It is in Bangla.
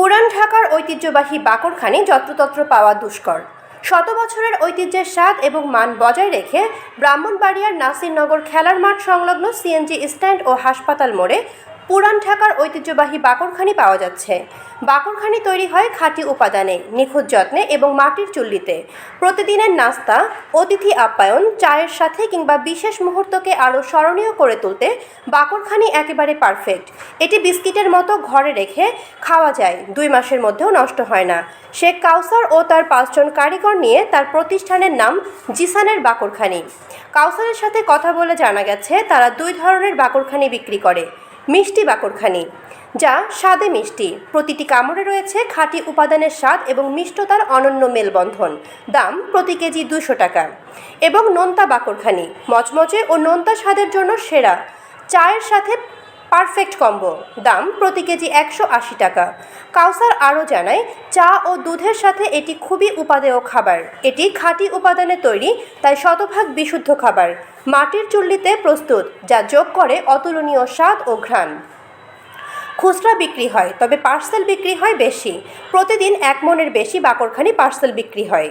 পুরান ঢাকার ঐতিহ্যবাহী বাকরখানি যত্রতত্র পাওয়া দুষ্কর। শত বছরের ঐতিহ্যের স্বাদ এবং মান বজায় রেখে ব্রাহ্মণবাড়িয়ার নাসিরনগর খেলার মাঠ সংলগ্ন সিএনজি স্ট্যান্ড ও হাসপাতাল মোড়ে পুরান ঢাকার ঐতিহ্যবাহী বাকরখানি পাওয়া যাচ্ছে। বাকরখানি তৈরি হয় খাঁটি উপাদানে, নিখুঁত যত্নে এবং মাটির চুল্লিতে। প্রতিদিনের নাস্তা, অতিথি আপ্যায়ন, চায়ের সাথে কিংবা বিশেষ মুহূর্তকে আরও স্মরণীয় করে তুলতে বাকরখানি একেবারে পারফেক্ট। এটি বিস্কিটের মতো ঘরে রেখে খাওয়া যায়, দুই মাসের মধ্যেও নষ্ট হয় না। শেখ কাউসার ও তার পাঁচজন কারিগর নিয়ে তার প্রতিষ্ঠানের নাম জিসানের বাকরখানি। কাউসারের সাথে কথা বলে জানা গেছে, তারা দুই ধরনের বাকরখানি বিক্রি করে। মিষ্টি বাকরখানি, যা স্বাদে মিষ্টি। প্রতিটি কামড়ে রয়েছে খাঁটি উপাদানের স্বাদ এবং মিষ্টতার অনন্য মেলবন্ধন। দাম প্রতি কেজি দুশো টাকা। এবং নোনতা বাকরখানি, মচমচে ও নোনতা স্বাদের জন্য সেরা। চায়ের সাথে পারফেক্ট কম্বো। দাম প্রতি কেজি একশো আশি টাকা। কাউসার আরও জানায়, চা ও দুধের সাথে এটি খুবই উপাদেয় খাবার। এটি খাঁটি উপাদানে তৈরি, তাই শতভাগ বিশুদ্ধ খাবার। মাটির চুল্লিতে প্রস্তুত, যা যোগ করে অতুলনীয় স্বাদ ও ঘ্রাণ। খুচরা বিক্রি হয়, তবে পার্সেল বিক্রি হয় বেশি। প্রতিদিন এক মনের বেশি বাকরখানি পার্সেল বিক্রি হয়।